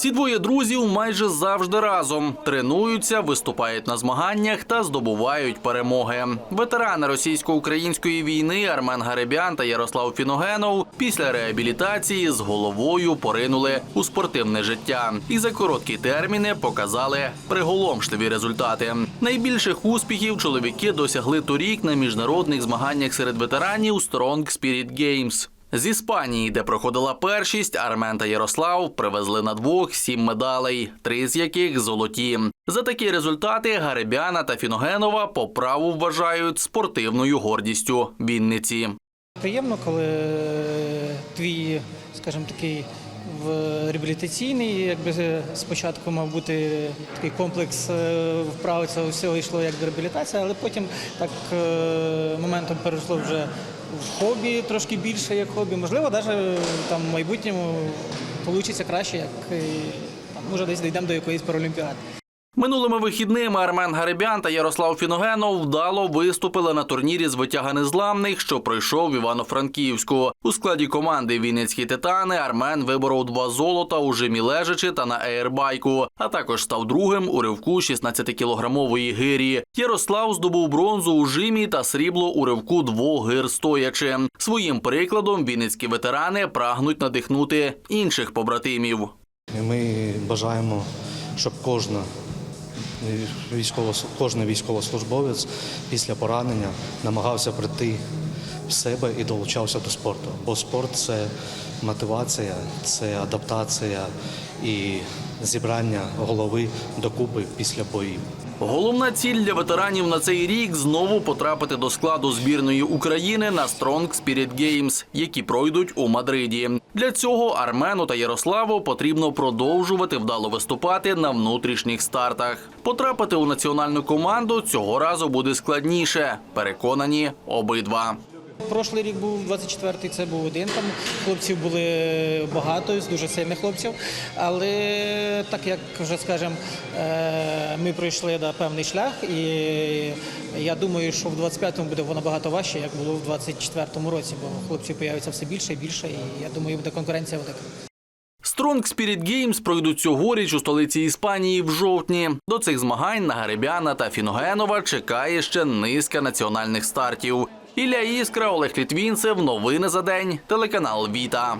Ці двоє друзів майже завжди разом тренуються, виступають на змаганнях та здобувають перемоги. Ветерани російсько-української війни Армен Гаребян та Ярослав Фіногенов після реабілітації з головою поринули у спортивне життя і за короткі терміни показали приголомшливі результати. Найбільших успіхів чоловіки досягли торік на міжнародних змаганнях серед ветеранів Strong Spirit Games. З Іспанії, де проходила першість, Армен та Ярослав привезли на двох сім медалей, три з яких золоті. За такі результати Гаребяна та Фіногенова по праву вважають спортивною гордістю Вінниці. Приємно, коли твій, скажімо, такий в реабілітаційний, якби спочатку мав бути такий комплекс е, вправи, цього всього йшло як реабілітація, але потім так е, моментом перейшло вже в хобі трошки більше як хобі. Можливо, навіть там в майбутньому вийде краще, як там, може десь дійдемо до якоїсь паралімпіади. Минулими вихідними Армен Гаребян та Ярослав Фіногенов вдало виступили на турнірі з витяга незламних, що пройшов в Івано-Франківську. У складі команди Вінницькі титани Армен виборов два золота у жимі лежачи та на еєрбайку, а також став другим у ривку 16-кілограмової гирі. Ярослав здобув бронзу у жимі та срібло у ривку двох гир стоячи. Своїм прикладом вінницькі ветерани прагнуть надихнути інших побратимів. Ми бажаємо, щоб кожна військово, кожен військовослужбовець після поранення намагався прийти в себе і долучався до спорту. Бо спорт це мотивація, це адаптація і зібрання голови докупи після боїв. Головна ціль для ветеранів на цей рік знову потрапити до складу збірної України на Strong Spirit Games, які пройдуть у Мадриді. Для цього Армену та Ярославу потрібно продовжувати вдало виступати на внутрішніх стартах. Потрапити у національну команду цього разу буде складніше. Переконані обидва. Прошлий рік був 24-й, це був один. Там хлопців були багато, дуже сильних хлопців. Але так як вже скажемо, е, ми пройшли да, певний шлях, і я думаю, що в 25-му буде воно набагато важче, як було в 24-му році, бо хлопців появиться все більше і більше, і я думаю, буде конкуренція велика. Strong Spirit Games пройдуть цьогоріч у столиці Іспанії в жовтні. До цих змагань на Гаребяна та Фіногенова чекає ще низка національних стартів. Ілля Іскра, Олег Літвінцев. Новини за день. Телеканал Віта.